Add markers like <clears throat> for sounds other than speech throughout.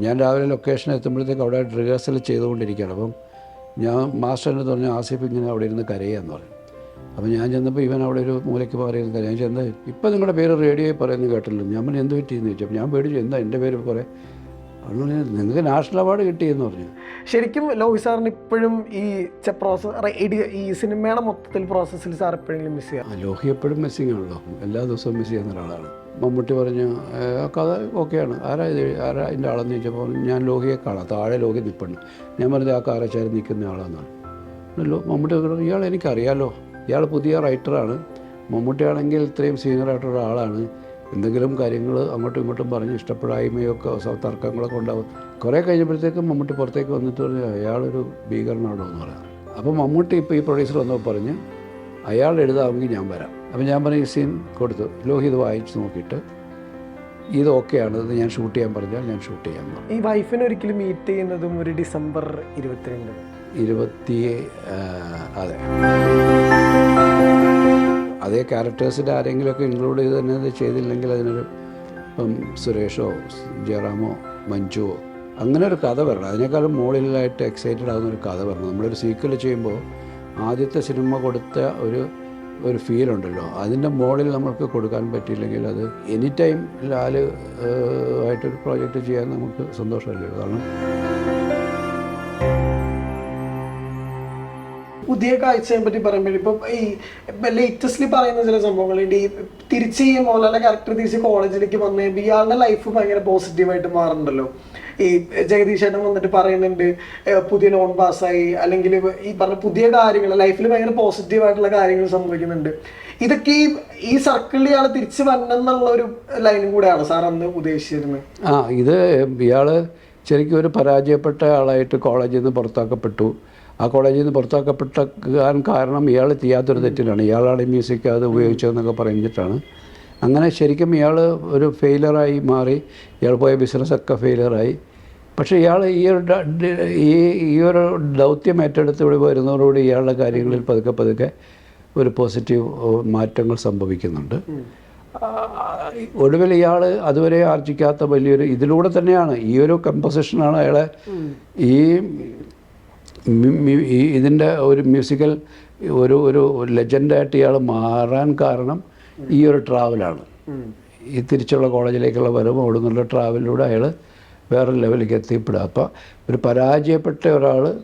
ഞാൻ രാവിലെ ലൊക്കേഷൻ എത്തുമ്പോഴത്തേക്ക് അവിടെ റിഹേഴ്സൽ ചെയ്തുകൊണ്ടിരിക്കുകയാണ്. അപ്പം ഞാൻ മാസ്റ്ററിന്റെ പറഞ്ഞു ആസിഫ് ഇങ്ങനെ അവിടെ ഇരുന്ന് കരയാന്ന് പറഞ്ഞു. അപ്പോൾ ഞാൻ ചെന്നപ്പോൾ ഇവൻ അവിടെ ഒരു മൂലയ്ക്ക് പറയുന്നത് ഞാൻ ചെന്ന് ഇപ്പം നിങ്ങളുടെ പേര് റേഡിയോയിൽ പറയുന്നത് കേട്ടല്ലോ ഞാൻ പറഞ്ഞു എന്ത് പറ്റിയെന്ന് ചോദിച്ചു. അപ്പോൾ ഞാൻ പേടിച്ചു എന്താ എന്റെ പേര് കുറേ? അതുകൊണ്ട് നിങ്ങൾക്ക് നാഷണൽ അവാർഡ് കിട്ടിയെന്ന് പറഞ്ഞു. ശരിക്കും ലോഹി സാറിന് ഇപ്പോഴും ഈ പ്രോസസ് ഈ സിനിമയുടെ മൊത്തത്തിൽ പ്രോസസ്സിൽ സാർ എപ്പോഴെങ്കിലും മിസ് ചെയ്യാം ലോഹി എപ്പോഴും മിസ്സിങ് ആണല്ലോ എല്ലാ ദിവസവും മിസ് ചെയ്യുന്ന ഒരാളാണ്. മമ്മൂട്ടി പറഞ്ഞു "ഏ, ആ കഥ ഓക്കെയാണ്. ആരാ ആരാ അതിന്റെ ആളെന്ന് ചോദിച്ചപ്പോൾ ഞാൻ ലോഹിയെ കാണാം. താഴെ ലോഹി നിൽപ്പുണ്ട് ഞാൻ പറഞ്ഞത് ആ കാരച്ചാരി നിൽക്കുന്ന ആളാണെന്നാണ് ലോ മമ്മൂട്ടി ഇയാൾ എനിക്കറിയാലോ. ഇയാൾ പുതിയ റൈറ്ററാണ്. മമ്മൂട്ടിയാണെങ്കിൽ ഇത്രയും സീനിയർ സീനിയറായിട്ടുള്ള ആളാണ്. എന്തെങ്കിലും കാര്യങ്ങൾ അങ്ങോട്ടും ഇങ്ങോട്ടും പറഞ്ഞ് ഇഷ്ടപ്പെടായ്മയൊക്കെ തർക്കങ്ങളൊക്കെ ഉണ്ടാവും. കുറേ കഴിഞ്ഞപ്പോഴത്തേക്കും മമ്മൂട്ടി പുറത്തേക്ക് വന്നിട്ട് പറഞ്ഞു അയാളൊരു ഭീകരനാണോ എന്ന് പറയാം അപ്പോൾ മമ്മൂട്ടി ഇപ്പോൾ ഈ പ്രൊഡ്യൂസർ വന്നപ്പോൾ പറഞ്ഞ് അയാൾ എഴുതാമെങ്കിൽ ഞാൻ വരാം. അപ്പം ഞാൻ പറഞ്ഞ ഈ സീൻ കൊടുത്തു. ലോഹിത് വായിച്ച് നോക്കിയിട്ട് ഇത് ഓക്കെയാണ് ഇത് ഞാൻ ഷൂട്ട് ചെയ്യാൻ പറഞ്ഞാൽ ഞാൻ ഷൂട്ട് ചെയ്യാൻ പറഞ്ഞു. ഈ വൈഫിനെ ഒരിക്കലും മീറ്റ് ചെയ്യുന്നതും ഒരു ഡിസംബർ ഇരുപത്തിരണ്ട്. ഇരുപത്തി അതെ. അതേ ക്യാരക്ടേഴ്സിന്റെ ആരെങ്കിലുമൊക്കെ ഇൻക്ലൂഡ് ചെയ്ത് തന്നെ ഇത് ചെയ്തില്ലെങ്കിൽ അതിനൊരു ഇപ്പം സുരേഷോ ജയറാമോ മഞ്ജുവോ അങ്ങനെ ഒരു കഥ വരണം. അതിനേക്കാളും മുകളിലായിട്ട് എക്സൈറ്റഡ് ആകുന്ന ഒരു കഥ വരണം. നമ്മളൊരു സീക്വൽ ചെയ്യുമ്പോൾ ആദ്യത്തെ സിനിമ കൊടുത്ത ഒരു ഒരു ഫീൽ ഉണ്ടല്ലോ. അതിന്റെ മുകളിൽ നമുക്ക് കൊടുക്കാൻ പറ്റിയില്ലെങ്കിൽ അത് എനി ടൈം ലാൽ ആയിട്ടൊരു പ്രോജക്റ്റ് ചെയ്യാൻ നമുക്ക് സന്തോഷമല്ലേ? കാരണം പുതിയ കാഴ്ചയെ പറ്റി പറയുമ്പോൾ ഇപ്പം ഈ ലേറ്റസ്റ്റ്ലി പറയുന്ന ചില സംഭവങ്ങളുണ്ട് ഈ തിരിച്ച് ഈ മോഹൻലാലിന്റെ ക്യാരക്ടർ തിരിച്ച് കോളേജിലേക്ക് വന്നു ഇയാളുടെ ലൈഫ് ഭയങ്കര പോസിറ്റീവായിട്ട് മാറുന്നുണ്ടല്ലോ. ഈ ജഗദീഷ് ചേട്ടൻ വന്നിട്ട് പറയുന്നുണ്ട് പുതിയ ലോൺ പാസ്സായി അല്ലെങ്കിൽ ഈ പറഞ്ഞ പുതിയ കാര്യങ്ങൾ ലൈഫിൽ ഭയങ്കര പോസിറ്റീവായിട്ടുള്ള കാര്യങ്ങൾ സംഭവിക്കുന്നുണ്ട്. ഇതൊക്കെ ഈ ഈ സർക്കിളിൽ ഇയാൾ തിരിച്ച് വന്നെന്നുള്ള ഒരു ലൈനും കൂടെയാണ് സാർ അന്ന് ഉദ്ദേശിച്ചിരുന്നത്. ആ ഇത് ഇയാൾ ശരിക്കും ഒരു പരാജയപ്പെട്ട ആളായിട്ട് കോളേജിൽ നിന്ന് പുറത്താക്കപ്പെട്ടു. ആ കോളേജിൽ നിന്ന് പുറത്താക്കപ്പെട്ട കാരണം ഇയാൾ ചെയ്യാത്തൊരു തെറ്റിലാണ്. ഇയാളാണ് മ്യൂസിക് അത് ഉപയോഗിച്ചതെന്നൊക്കെ പറഞ്ഞിട്ടാണ്. അങ്ങനെ ശരിക്കും ഇയാൾ ഒരു ഫെയിലറായി മാറി. ഇയാൾ പോയ ബിസിനസ്സൊക്കെ ഫെയിലറായി. പക്ഷേ ഇയാൾ ഈ ഒരു ഈ ഈ ഒരു ദൗത്യം ഏറ്റെടുത്ത് ഇവിടെ വരുന്നതോടുകൂടി ഇയാളുടെ കാര്യങ്ങളിൽ പതുക്കെ പതുക്കെ ഒരു പോസിറ്റീവ് മാറ്റങ്ങൾ സംഭവിക്കുന്നുണ്ട്. ഒടുവിൽ ഇയാൾ അതുവരെ ആർജിക്കാത്ത വലിയൊരു ഇതിലൂടെ തന്നെയാണ്. ഈ ഒരു കമ്പോസിഷനാണ് അയാളെ ഈ ഇതിന്റെ ഒരു മ്യൂസിക്കൽ ഒരു ഒരു ലെജൻഡായിട്ട് ഇയാൾ മാറാൻ കാരണം ഈ ഒരു ട്രാവലാണ്. ഈ തിരിച്ചുള്ള കോളേജിലേക്കുള്ള വരവും അവിടെ നിന്നുള്ള ട്രാവലിലൂടെ അയാൾ വേറെ ലെവലിലേക്ക് എത്തിപ്പെടുക. അപ്പോൾ ഒരു പരാജയപ്പെട്ട ഒരാൾ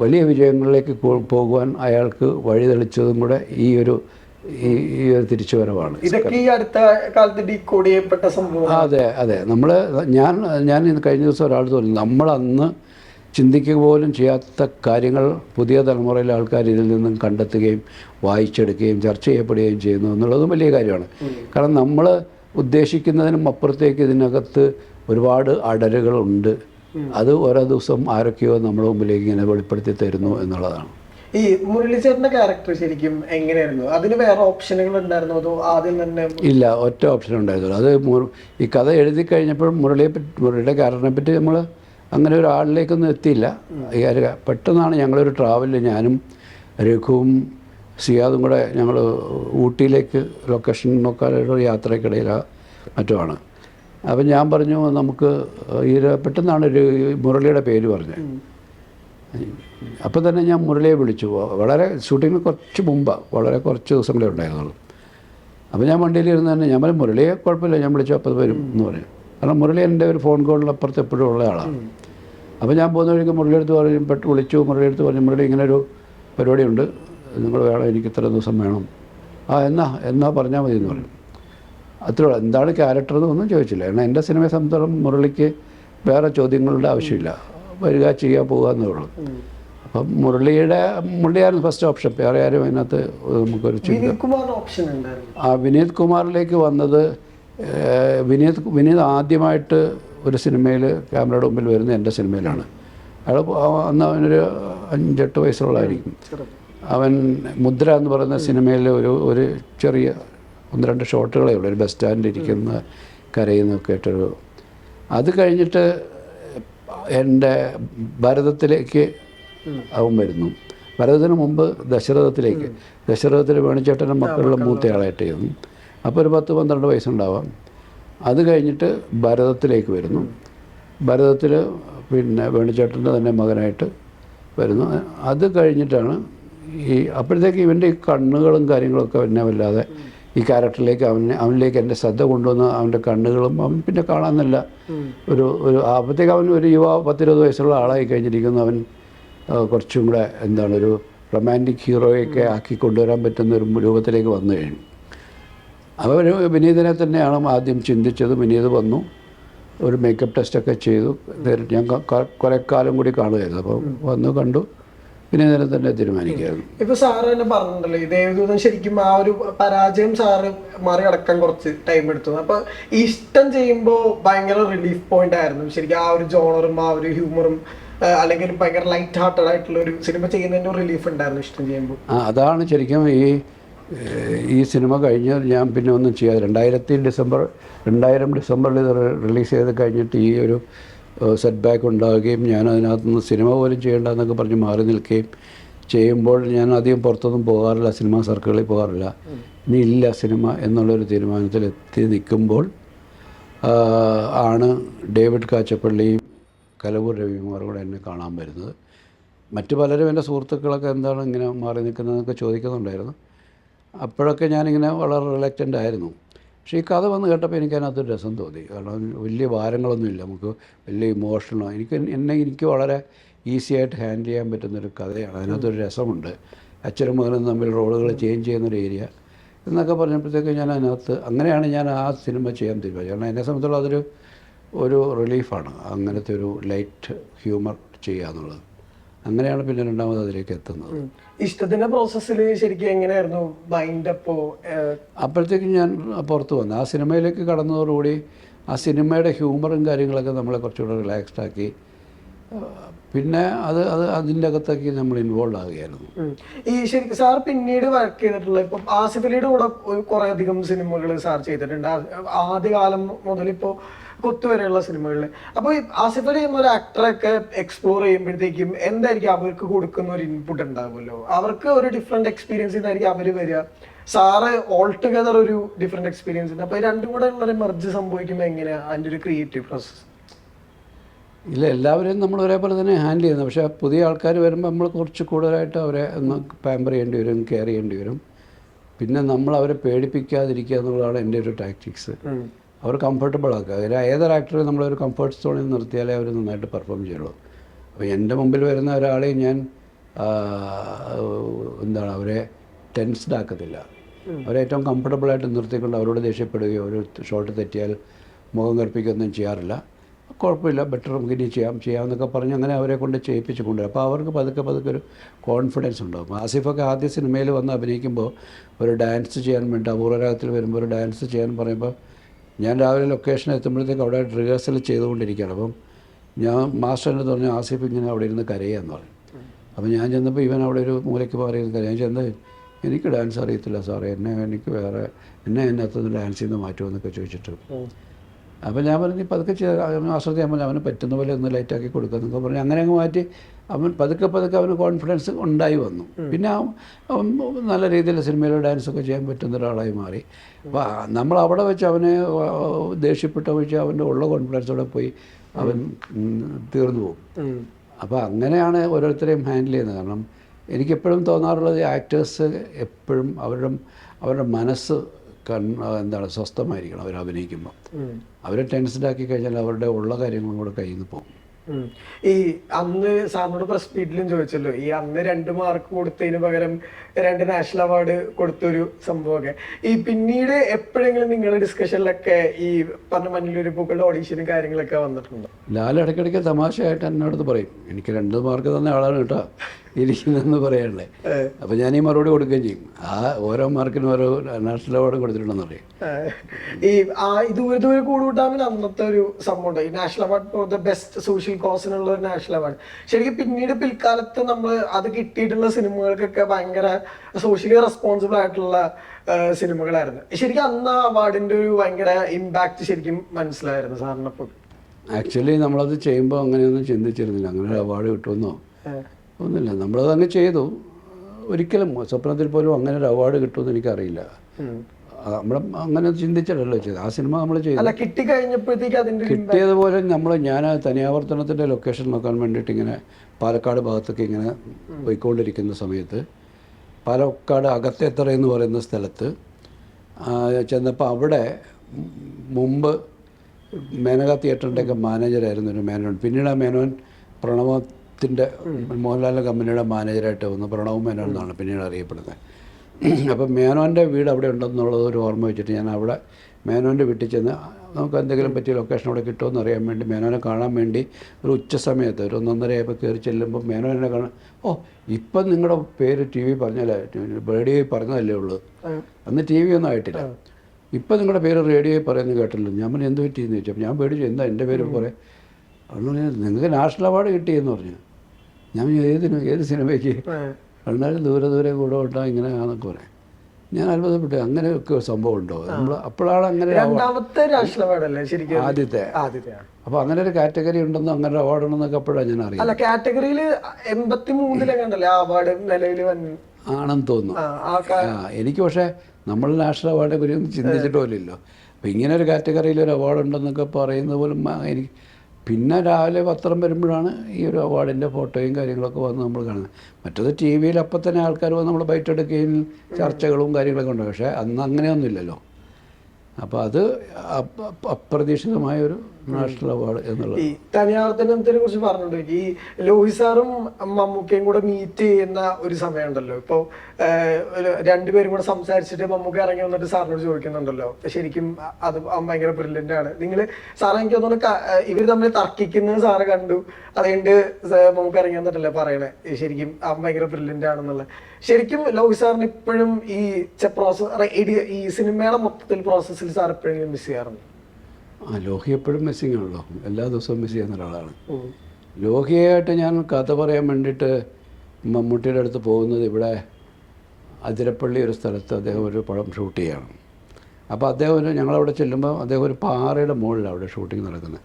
വലിയ വിജയങ്ങളിലേക്ക് പോകുവാൻ അയാൾക്ക് വഴി തെളിച്ചതും കൂടെ ഈ ഒരു ഈ ഈ ഒരു തിരിച്ചുവരവാണ്. ഇതൊക്കെ ഈ അടുത്ത കാലത്ത് ഡീകോഡ് ചെയ്യപ്പെട്ട സംഭവം. അതെ അതെ. നമ്മൾ ഞാൻ ഞാൻ കഴിഞ്ഞ ദിവസം ഒരാൾ തോന്നി. നമ്മൾ അന്ന് ചിന്തിക്കുക പോലും ചെയ്യാത്ത കാര്യങ്ങൾ പുതിയ തലമുറയിലെ ആൾക്കാർ ഇതിൽ നിന്നും കണ്ടെത്തുകയും വായിച്ചെടുക്കുകയും ചർച്ച ചെയ്യപ്പെടുകയും ചെയ്യുന്നു എന്നുള്ളതും വലിയ കാര്യമാണ്. കാരണം നമ്മൾ ഉദ്ദേശിക്കുന്നതിനും അപ്പുറത്തേക്ക് ഇതിനകത്ത് ഒരുപാട് അടരുകളുണ്ട്. അത് ഓരോ ദിവസം ആരൊക്കെയോ നമ്മുടെ മുമ്പിലേക്ക് ഇങ്ങനെ വെളിപ്പെടുത്തി തരുന്നു എന്നുള്ളതാണ്. ഈ മുരളിച്ചേട്ടന്റെ ക്യാരക്ടർ ശരിക്കും എങ്ങനെയായിരുന്നു? അതിന് വേറെ ഓപ്ഷനുകൾ ഉണ്ടായിരുന്നോ? അതോ ആദ്യം തന്നെ ഇല്ല ഒറ്റ ഓപ്ഷൻ ഉണ്ടായിരുന്നു അത് ഈ കഥ എഴുതി കഴിഞ്ഞപ്പോൾ മുരളിയെ പറ്റി മുരളിയുടെ ക്യാരക്ടറിനെ പറ്റി നമ്മൾ അങ്ങനെ ഒരാളിലേക്കൊന്നും എത്തിയില്ല. പെട്ടെന്നാണ് ഞങ്ങളൊരു ട്രാവലിൽ ഞാനും രഘുവും സിയാദും കൂടെ ഞങ്ങൾ ഊട്ടിയിലേക്ക് ലൊക്കേഷൻ നോക്കാനൊരു യാത്രക്കിടയിലാണ് മറ്റുമാണ്. അപ്പം ഞാൻ പറഞ്ഞു നമുക്ക് ഈ പെട്ടെന്നാണ് ഒരു മുരളിയുടെ പേര് പറഞ്ഞത് അപ്പം തന്നെ ഞാൻ മുരളിയെ വിളിച്ചു. വളരെ ഷൂട്ടിങ്ങിന് കുറച്ച് മുമ്പാണ് വളരെ കുറച്ച് ദിവസങ്ങളേ ഉണ്ടായിരുന്നുള്ളൂ. അപ്പോൾ ഞാൻ വണ്ടിയിലിരുന്ന് തന്നെ ഞാൻ പറഞ്ഞു മുരളിയെ കുഴപ്പമില്ല ഞാൻ വിളിച്ചു അപ്പം വരും എന്ന് പറഞ്ഞു. കാരണം മുരളി എന്റെ ഒരു ഫോൺ കോളിനപ്പുറത്ത് എപ്പോഴും ഉള്ള ആളാണ്. അപ്പോൾ ഞാൻ പോകുന്ന വഴിക്ക് മുരളിയെടുത്ത് പറയും പെട്ട് വിളിച്ചു മുരളിയെടുത്ത് പറഞ്ഞു മുരളി ഇങ്ങനൊരു ഒരു പരിപാടിയുണ്ട്. നിങ്ങൾ വേണം എനിക്ക് ഇത്ര ദിവസം വേണം. ആ എന്നാ എന്നാ പറഞ്ഞാൽ മതി എന്ന് പറയും അത്രേ ഉള്ളൂ. എന്താണ് ക്യാരക്ടർ എന്നൊന്നും ചോദിച്ചില്ല. കാരണം എന്റെ സിനിമയെ സംബന്ധിച്ചിടത്തോളം മുരളിക്ക് വേറെ ചോദ്യങ്ങളുടെ ആവശ്യമില്ല. വരിക ചെയ്യുക പോകുക എന്നേ ഉള്ളൂ. അപ്പം മുരളിയുടെ മുരളിയായിരുന്നു ഫസ്റ്റ് ഓപ്ഷൻ വേറെ ആരും അതിനകത്ത് നമുക്കൊരു ചിന്ത ആ വിനീത് കുമാറിലേക്ക് വന്നത് വിനീത് വിനീത് ആദ്യമായിട്ട് ഒരു സിനിമയിൽ ക്യാമറയുടെ മുമ്പിൽ വരുന്ന എന്റെ സിനിമയിലാണ്. അയാൾ അന്ന് അവനൊരു അഞ്ചെട്ട് വയസ്സുള്ളതായിരിക്കും. അവൻ മുദ്ര എന്ന് പറയുന്ന സിനിമയിൽ ഒരു ഒരു ചെറിയ ഒന്ന് രണ്ട് ഷോട്ടുകളേ ഉള്ളൂ. ഒരു ബസ് സ്റ്റാൻഡിൽ ഇരിക്കുന്ന കരയുന്നൊക്കെ ആയിട്ടൊരു അത് കഴിഞ്ഞിട്ട് എന്റെ ഭരതത്തിലേക്ക് അവൻ വരുന്നു. ഭരതത്തിന് മുമ്പ് ദശരഥത്തിലേക്ക്. ദശരഥത്തിൽ വേണിച്ചേട്ടന്റെ മക്കളുടെ മൂത്തയാളായിട്ട് ചെയ്യുന്നു അപ്പോൾ ഒരു പത്ത് പന്ത്രണ്ട് വയസ്സുണ്ടാവാം. അത് കഴിഞ്ഞിട്ട് ഭരതത്തിലേക്ക് വരുന്നു. ഭരതത്തിൽ പിന്നെ വേണുചേട്ടന്റെ തന്നെ മകനായിട്ട് വരുന്നു. അത് കഴിഞ്ഞിട്ടാണ് ഈ അപ്പോഴത്തേക്ക് ഇവന്റെ ഈ കണ്ണുകളും കാര്യങ്ങളൊക്കെ എന്നെ വല്ലാതെ ഈ ക്യാരക്ടറിലേക്ക് അവനെ അവനിലേക്ക് എന്റെ ശ്രദ്ധ കൊണ്ടുവന്ന് അവന്റെ കണ്ണുകളും അവൻ പിന്നെ കാണാൻ നല്ല ഒരു ഒരു അപ്പോഴത്തേക്ക് അവൻ ഒരു യുവ പത്തിരുപത് വയസ്സുള്ള ആളായി കഴിഞ്ഞിരിക്കുന്നു. അവൻ കുറച്ചും കൂടെ എന്താണ് ഒരു റൊമാന്റിക് ഹീറോയൊക്കെ ആക്കി കൊണ്ടുവരാൻ പറ്റുന്ന ഒരു രൂപത്തിലേക്ക് വന്നു കഴിഞ്ഞു. അവർ വിനീതനെ തന്നെയാണ് ആദ്യം ചിന്തിച്ചത്. വിനീത് വന്നു. ഒരു മേക്കപ്പ് ടെസ്റ്റൊക്കെ ചെയ്തു. ഞാൻ കുറേ കാലം കൂടി കാണുകയായിരുന്നു. അപ്പോൾ വന്നു കണ്ടു. വിനീതനെ തന്നെ തീരുമാനിക്കുകയായിരുന്നു. ഇപ്പൊ സാറ് തന്നെ പറഞ്ഞിട്ടുണ്ടല്ലോ ഈ ദേവദൂതൻ ശരിക്കും ആ ഒരു പരാജയം സാറ് മറികടക്കാൻ കുറച്ച് ടൈം എടുത്തു. അപ്പൊ ഇഷ്ടം ചെയ്യുമ്പോൾ ഭയങ്കര റിലീഫ് പോയിന്റ് ആയിരുന്നു. ശരിക്കും ആ ഒരു ജോണറും ആ ഒരു ഹ്യൂമറും അല്ലെങ്കിൽ ഭയങ്കര ലൈറ്റ് ഹാർട്ടഡ് ആയിട്ടുള്ള ഒരു സിനിമ ചെയ്യുന്നതിന്റെ റിലീഫ് ഉണ്ടായിരുന്നു ഇഷ്ടം ചെയ്യുമ്പോൾ അതാണ് ശരിക്കും ഈ ഈ സിനിമ കഴിഞ്ഞ് ഞാൻ പിന്നെ ഒന്നും ചെയ്യാതെ രണ്ടായിരത്തി ഡിസംബർ രണ്ടായിരം ഡിസംബറിൽ ഇത് റിലീസ് ചെയ്ത് കഴിഞ്ഞിട്ട് ഈ ഒരു സെറ്റ് ബാക്ക് ഉണ്ടാവുകയും ഞാൻ അതിനകത്തുനിന്ന് സിനിമ പോലും ചെയ്യേണ്ട എന്നൊക്കെ പറഞ്ഞ് മാറി നിൽക്കുകയും ചെയ്യുമ്പോൾ ഞാൻ അധികം പുറത്തൊന്നും പോകാറില്ല സിനിമാ സർക്കിളിൽ പോകാറില്ല. ഇനി ഇല്ല സിനിമ എന്നുള്ളൊരു തീരുമാനത്തിൽ എത്തി നിൽക്കുമ്പോൾ ആണ് ഡേവിഡ് കാച്ചപ്പള്ളിയും കലവൂർ രവികുമാറും കൂടെ എന്നെ കാണാൻ വരുന്നത്. മറ്റു പലരും എന്റെ സുഹൃത്തുക്കളൊക്കെ എന്താണ് ഇങ്ങനെ മാറി നിൽക്കുന്നതെന്നൊക്കെ ചോദിക്കുന്നുണ്ടായിരുന്നു. അപ്പോഴൊക്കെ ഞാനിങ്ങനെ വളരെ റിലക്റ്റന്റ് ആയിരുന്നു. പക്ഷേ ഈ കഥ വന്ന് കേട്ടപ്പോൾ എനിക്ക് അതിനകത്തൊരു രസം തോന്നി. കാരണം വലിയ ഭാരങ്ങളൊന്നുമില്ല. നമുക്ക് വലിയ ഇമോഷണോ എനിക്ക് എന്നെ എനിക്ക് വളരെ ഈസി ആയിട്ട് ഹാൻഡിൽ ചെയ്യാൻ പറ്റുന്നൊരു കഥയാണ്. അതിനകത്തൊരു രസമുണ്ട്. അച്ഛനും മകനും തമ്മിൽ റോളുകൾ ചേഞ്ച് ചെയ്യുന്നൊരു ഏരിയ എന്നൊക്കെ പറഞ്ഞപ്പോഴത്തേക്ക് ഞാൻ അതിനകത്ത് അങ്ങനെയാണ് ഞാൻ ആ സിനിമ ചെയ്യാൻ തീരുമാനിച്ചത്. കാരണം എന്നെ സംബന്ധിച്ചുള്ള അതൊരു ഒരു റിലീഫാണ് അങ്ങനത്തെ ഒരു ലൈറ്റ് ഹ്യൂമർ ചെയ്യുക എന്നുള്ളത്. അങ്ങനെയാണ് പിന്നെ രണ്ടാമത് അതിലേക്ക് എത്തുന്നത്. ഇഷ്ടത്തിന്റെ പ്രോസസ്സിൽ ശരിക്കും എങ്ങനെയായിരുന്നു മൈൻഡ് അപ്പോ അപ്പോഴത്തേക്കും ഞാൻ പുറത്തു വന്നു. ആ സിനിമയിലേക്ക് കടന്നതോടുകൂടി ആ സിനിമയുടെ ഹ്യൂമറും കാര്യങ്ങളൊക്കെ നമ്മളെ കുറച്ചുകൂടെ റിലാക്സ്ഡ് ആക്കി. പിന്നെ അത് അത് അതിന്റെ അകത്തേക്ക് നമ്മൾ ഇൻവോൾവ് ആകുകയായിരുന്നു ഈ ശരിക്കും സാർ പിന്നീട് വർക്ക് ചെയ്തിട്ടുള്ള ഇപ്പം ആസിഫ് അലിയുടെ കൂടെ കുറേ അധികം സിനിമകൾ സാർ ചെയ്തിട്ടുണ്ട്. ആദ്യകാലം മുതൽ ഇപ്പോ കൊത്തു വരെയുള്ള സിനിമകളിൽ അപ്പൊ ആസിഫ് അലി എന്നൊരു ആക്ടറൊക്കെ എക്സ്പ്ലോർ ചെയ്യുമ്പോഴത്തേക്കും എന്തായിരിക്കും അവർക്ക് കൊടുക്കുന്ന ഒരു ഇൻപുട്ട് ഉണ്ടാവുമല്ലോ? അവർക്ക് ഒരു ഡിഫറെന്റ് എക്സ്പീരിയൻസ് ആയിരിക്കും അവർ വരിക. സാറ് ഓൾ ടുഗദർ ഒരു ഡിഫറെന്റ് എക്സ്പീരിയൻസ് ഉണ്ട്. അപ്പൊ ഈ രണ്ടും കൂടെ ഉള്ള മെർജ് സംഭവിക്കുമ്പോൾ എങ്ങനെയാ അതിന്റെ ഒരു ക്രിയേറ്റീവ് പ്രോസസ് ഇല്ല എല്ലാവരെയും നമ്മൾ ഒരേപോലെ തന്നെ ഹാൻഡിൽ ചെയ്യുന്നത് പക്ഷേ പുതിയ ആൾക്കാർ വരുമ്പോൾ നമ്മൾ കുറച്ച് കൂടുതലായിട്ട് അവരെ ഒന്ന് പാമ്പർ ചെയ്യേണ്ടി വരും കെയർ ചെയ്യേണ്ടി വരും. പിന്നെ നമ്മൾ അവരെ പേടിപ്പിക്കാതിരിക്കുക എന്നുള്ളതാണ് എന്റെ ഒരു ടാക്ടിക്സ് അവർ കംഫർട്ടബിൾ ആക്കുക. അതിൽ ഏതൊരു ആക്ടറെ നമ്മളൊരു കംഫർട്ട് സോണിൽ നിർത്തിയാലേ അവർ നന്നായിട്ട് പെർഫോം ചെയ്യുള്ളൂ. അപ്പോൾ എന്റെ മുമ്പിൽ വരുന്ന ഒരാളെയും ഞാൻ എന്താണ് അവരെ ടെൻസ്ഡ് ആക്കത്തില്ല. അവരെ ഏറ്റവും കംഫർട്ടബിളായിട്ട് നിർത്തിക്കൊണ്ട് അവരോട് ദേഷ്യപ്പെടുകയോ ഒരു ഷോട്ട് തെറ്റിയാൽ മുഖം കറുപ്പിക്കുകയൊന്നും ചെയ്യാറില്ല. കുഴപ്പമില്ല ബെറ്റർ നമുക്ക് ഇനി ചെയ്യാം ചെയ്യാമെന്നൊക്കെ പറഞ്ഞ് അങ്ങനെ അവരെ കൊണ്ട് ചെയ്യിപ്പിച്ച് കൊണ്ടുവരും. അപ്പോൾ അവർക്ക് പതുക്കെ പതുക്കെ ഒരു കോൺഫിഡൻസ് ഉണ്ടാകും. ആസിഫൊക്കെ ആദ്യ സിനിമയിൽ വന്ന് അഭിനയിക്കുമ്പോൾ ഒരു ഡാൻസ് ചെയ്യാൻ വേണ്ടി അപൂർവരാഗത്തിൽ വരുമ്പോൾ ഒരു ഡാൻസ് ചെയ്യാൻ പറയുമ്പോൾ ഞാൻ രാവിലെ ലൊക്കേഷൻ എത്തുമ്പോഴത്തേക്ക് അവിടെ റിഹേഴ്സൽ ചെയ്തുകൊണ്ടിരിക്കുകയാണ്. അപ്പം ഞാൻ മാസ്റ്ററിന്റെ പറഞ്ഞു ആസിഫ് ഇങ്ങനെ അവിടെ ഇരുന്ന് കരയാന്ന് പറഞ്ഞു. അപ്പം ഞാൻ ചെന്നപ്പോൾ ഇവൻ അവിടെ ഒരു മൂലയ്ക്ക് മാറി കരയാൻ ചെന്ന് എനിക്ക് ഡാൻസ് അറിയത്തില്ല സാറേ. എന്നെ എനിക്ക് വേറെ എന്നെ അതിനകത്തുനിന്ന് ഡാൻസിൽ നിന്ന് മാറ്റുമെന്നൊക്കെ ചോദിച്ചിട്ട്. അപ്പോൾ ഞാൻ പറഞ്ഞു പതുക്കെ ആശ്രദ്ധ ആശ്രദ്ധി പറഞ്ഞു അവന് പറ്റുന്ന പോലെ ഒന്ന് ലൈറ്റാക്കി കൊടുക്കുക എന്നൊക്കെ പറഞ്ഞു. അങ്ങനെ അങ്ങ് മാറ്റി അവൻ പതുക്കെ പതുക്കെ അവന് കോൺഫിഡൻസ് ഉണ്ടായി വന്നു. പിന്നെ അവൻ അവൻ നല്ല രീതിയിൽ സിനിമയിൽ ഡാൻസൊക്കെ ചെയ്യാൻ പറ്റുന്ന ഒരാളായി മാറി. അപ്പോൾ നമ്മൾ അവിടെ വെച്ച് അവനെ ദേഷ്യപ്പെട്ട വെച്ച് അവന്റെ ഉള്ള കോൺഫിഡൻസോടെ പോയി അവൻ തീർന്നു പോകും. അപ്പോൾ അങ്ങനെയാണ് ഓരോരുത്തരെയും ഹാൻഡിൽ ചെയ്യുന്നത്. കാരണം എനിക്കെപ്പോഴും തോന്നാറുള്ളത് ആക്ടേഴ്സ് എപ്പോഴും അവരുടെ അവരുടെ മനസ്സ് കൺ എന്താണ് സ്വസ്ഥമായിരിക്കണം അവർ അഭിനയിക്കുമ്പോൾ അവരെ ടെൻസ്ഡ് ആക്കി കഴിഞ്ഞാൽ അവരുടെ ഉള്ള കാര്യങ്ങളും കൂടെ കയ്യിൽ നിന്ന് പോകും. ഈ അന്ന് സാറിനോട് പ്രസ് മീറ്റിലും ചോദിച്ചല്ലോ ഈ അന്ന് രണ്ട് മാർക്ക് കൊടുത്തതിന് പകരം രണ്ട് നാഷണൽ അവാർഡ് കൊടുത്തൊരു സംഭവമൊക്കെ. ഈ പിന്നീട് എപ്പോഴെങ്കിലും നിങ്ങളുടെ ഡിസ്കഷനിലൊക്കെ ഈ പറഞ്ഞ മഞ്ഞിലൊരു പൂക്കളുടെ ഓഡീഷനും കാര്യങ്ങളൊക്കെ വന്നിട്ടുണ്ടോ? ലാൽ ഇടയ്ക്കിടയ്ക്ക് തമാശയായിട്ട് എന്നോട് പറയും എനിക്ക് രണ്ട് മാർക്ക് തന്ന ആളാണ് കേട്ടോ ഇരിക്കുന്നതെന്ന് പറയാനുള്ളത് അപ്പോൾ ഞാൻ ഈ മറുപടി കൊടുക്കുകയും ചെയ്യും. ആ ഓരോ മാർക്കിനും ഓരോ നാഷണൽ അവാർഡ് കൊടുത്തിട്ടുണ്ടെന്ന് പറയും. ഈ ആ ദൂരെ ദൂരെ കൂടുകൂട്ടാമിൽ അന്നത്തെ ഒരു സംഭവം ഈ national award for the best social കോസിനുള്ള ഒരു നാഷണൽ അവാർഡ് ശരിക്കും പിന്നീട് പിൽക്കാലത്ത് നമ്മൾ അത് കിട്ടിയിട്ടുള്ള സിനിമകൾക്കൊക്കെ ഭയങ്കര സോഷ്യലി റെസ്പോൺസിബിൾ ആയിട്ടുള്ള സിനിമകളായിരുന്നു. ശരിക്കും അന്ന് ആ അവാർഡിന്റെ ഒരു ഭയങ്കര ഇമ്പാക്ട് ശരിക്കും മനസ്സിലായിരുന്നു സാറിനപ്പോൾ. ആക്ച്വലി നമ്മളത് ചെയ്യുമ്പോൾ അങ്ങനെയൊന്നും ചിന്തിച്ചിരുന്നില്ല. അങ്ങനെ ഒരു അവാർഡ് കിട്ടുമെന്നോ? ഒന്നുമില്ല. നമ്മളത് അങ്ങ് ചെയ്തു. ഒരിക്കലും സ്വപ്നത്തിൽ പോലും അങ്ങനെ ഒരു അവാർഡ് കിട്ടുമെന്ന് എനിക്കറിയില്ല. നമ്മൾ അങ്ങനെ ചിന്തിച്ചിട്ടല്ലോ ചെയ്തത്. ആ സിനിമ നമ്മൾ ചെയ്തു കിട്ടി കഴിഞ്ഞപ്പോഴത്തേക്ക് അതിന്റെ കിട്ടിയതുപോലെ നമ്മൾ ഞാൻ തനിയാവർത്തനത്തിന്റെ ലൊക്കേഷൻ നോക്കാൻ വേണ്ടിയിട്ട് ഇങ്ങനെ പാലക്കാട് ഭാഗത്തൊക്കെ ഇങ്ങനെ പോയിക്കൊണ്ടിരിക്കുന്ന സമയത്ത് പാലക്കാട് അകത്തേത്തറ എന്ന് പറയുന്ന സ്ഥലത്ത് ചെന്നപ്പോൾ അവിടെ മുമ്പ് മേനക തിയേറ്ററിന്റെയൊക്കെ മാനേജറായിരുന്നു ഒരു മേനോൻ. പിന്നീട് ആ മേനോൻ പ്രണവത്തിന്റെ മോഹൻലാലിന്റെ കമ്പനിയുടെ മാനേജറായിട്ട് വന്നു. പ്രണവ് മേനോൻ എന്നാണ് പിന്നീട് അറിയപ്പെടുന്നത്. <clears throat> അപ്പം മേനോന്റെ വീട് അവിടെ ഉണ്ടെന്നുള്ളത് ഒരു ഓർമ്മ വെച്ചിട്ട് ഞാൻ അവിടെ മേനോന്റെ വീട്ടിൽ ചെന്ന് നമുക്ക് എന്തെങ്കിലും പറ്റിയ ലൊക്കേഷൻ അവിടെ കിട്ടുമെന്ന് അറിയാൻ വേണ്ടി മേനോനെ കാണാൻ വേണ്ടി ഒരു ഉച്ച സമയത്ത് ഒരു ഒന്നൊന്നരയായപ്പോൾ കയറി ചെല്ലുമ്പോൾ മേനോനെ കാണാൻ ഓ ഇപ്പം നിങ്ങളുടെ പേര് ടി വി പറഞ്ഞല്ലേ? റേഡിയോയിൽ പറഞ്ഞതല്ലേ ഉള്ളൂ? അന്ന് ടി വി ഒന്നും ആയിട്ടില്ല. ഇപ്പം നിങ്ങളുടെ പേര് റേഡിയോയിൽ പറയുന്നത് കേട്ടല്ലോ ഞാൻ പറഞ്ഞു എന്ത് പറ്റിയെന്ന് ചോദിച്ചു. ഞാൻ പേടിച്ചു എന്താ എന്റെ പേര്? പറയാം. പറഞ്ഞു നിങ്ങൾക്ക് നാഷണൽ അവാർഡ് കിട്ടിയെന്ന് പറഞ്ഞു. ഞാൻ ഏതിന്? ഏത് സിനിമയ്ക്ക്? എന്നാലും ദൂരെ ദൂരെ കൂടെ ഇങ്ങനെ ആണെന്നൊക്കെ പറയും. ഞാൻ അത്ഭുതപ്പെട്ടു. അങ്ങനെയൊക്കെ സംഭവം ഉണ്ടോ? നമ്മൾ അപ്പോഴാണ് അങ്ങനെ രണ്ടാമത്തെ രാഷ്ട്രീയ ശരിക്കും? ആദ്യത്തെ. അപ്പൊ അങ്ങനെ ഒരു കാറ്റഗറി ഉണ്ടെന്നോ അങ്ങനെ അവാർഡ് ഉണ്ടെന്നൊക്കെ അപ്പോഴാണ് ഞാൻ അറിയാം അല്ല കാറ്റഗറിയിൽ എൺപത്തി മൂന്നിലൊക്കെ ആ അവാർഡ് നിലവിൽ വന്നു. ആണെന്ന് തോന്നുന്നു. എനിക്ക് പക്ഷേ നമ്മൾ നാഷണൽ അവാർഡിനെ കുറിച്ച് ചിന്തിച്ചിട്ട് അപ്പോൾ ഇങ്ങനെ ഒരു കാറ്റഗറിയിൽ ഒരു അവാർഡ് ഉണ്ടെന്നൊക്കെ പറയുന്നത് പോലും എനിക്ക് പിന്നെ രാവിലെ പത്രം വരുമ്പോഴാണ് ഈ ഒരു അവാർഡിന്റെ ഫോട്ടോയും കാര്യങ്ങളൊക്കെ വന്ന് നമ്മൾ കാണുന്നത്. മറ്റത് ടി വിയിൽ അപ്പം തന്നെ ആൾക്കാർ വന്ന് നമ്മൾ ബൈറ്റ് എടുക്കുകയും ചർച്ചകളും കാര്യങ്ങളൊക്കെ ഉണ്ട്. പക്ഷേ അന്ന് അങ്ങനെയൊന്നുമില്ലല്ലോ. അപ്പോൾ അത് അപ്പ- അപ്പ- അപ്രതീക്ഷിതമായ ഒരു നാഷണൽ അവാർഡ് എന്നുള്ളത്. ഈ കുറിച്ച് പറഞ്ഞിട്ടുണ്ട്. ഈ ലോഹി സാറും മമ്മൂക്കയും കൂടെ മീറ്റ് ചെയ്യുന്ന ഒരു സമയമുണ്ടല്ലോ. ഇപ്പൊ രണ്ടുപേരും കൂടെ സംസാരിച്ചിട്ട് മമ്മൂക്ക ഇറങ്ങി വന്നിട്ട് സാറിനോട് ചോദിക്കുന്നുണ്ടല്ലോ. ശരിക്കും അത് ഭയങ്കര ബ്രില്യന്റ് ആണ്. നിങ്ങൾ സാറ് എനിക്ക് തോന്നുന്നു ഇവർ തമ്മിൽ തർക്കിക്കുന്നത് സാറ് കണ്ടു. അതുകൊണ്ട് മമ്മൂക്ക ഇറങ്ങി വന്നിട്ടല്ലേ പറയണേ. ശരിക്കും അവൻ ഭയങ്കര ബ്രില്യന്റ് ആണെന്നുള്ളത്. ശരിക്കും ലോഹി സാറിന് ഇപ്പോഴും ഈ പ്രോസസ് ഈ സിനിമയുടെ മൊത്തത്തിൽ പ്രോസസ്സിൽ സാർ എപ്പോഴെങ്കിലും മിസ് ചെയ്യാറുണ്ട്? ആ ലോഹി എപ്പോഴും മിസ്സിങ് ആണല്ലോ. എല്ലാ ദിവസവും മിസ് ചെയ്യുന്ന ഒരാളാണ്. ലോഹിയായിട്ട് ഞാൻ കഥ പറയാൻ വേണ്ടിയിട്ട് മമ്മൂട്ടിയുടെ അടുത്ത് പോകുന്നത് ഇവിടെ അതിരപ്പള്ളി ഒരു സ്ഥലത്ത് അദ്ദേഹം ഒരു പടം ഷൂട്ട് ചെയ്യാണ്. അപ്പോൾ അദ്ദേഹം ഒരു ഞങ്ങളവിടെ ചെല്ലുമ്പോൾ അദ്ദേഹം ഒരു പാറയുടെ മുകളിലാണ് അവിടെ ഷൂട്ടിംഗ് നടക്കുന്നത്.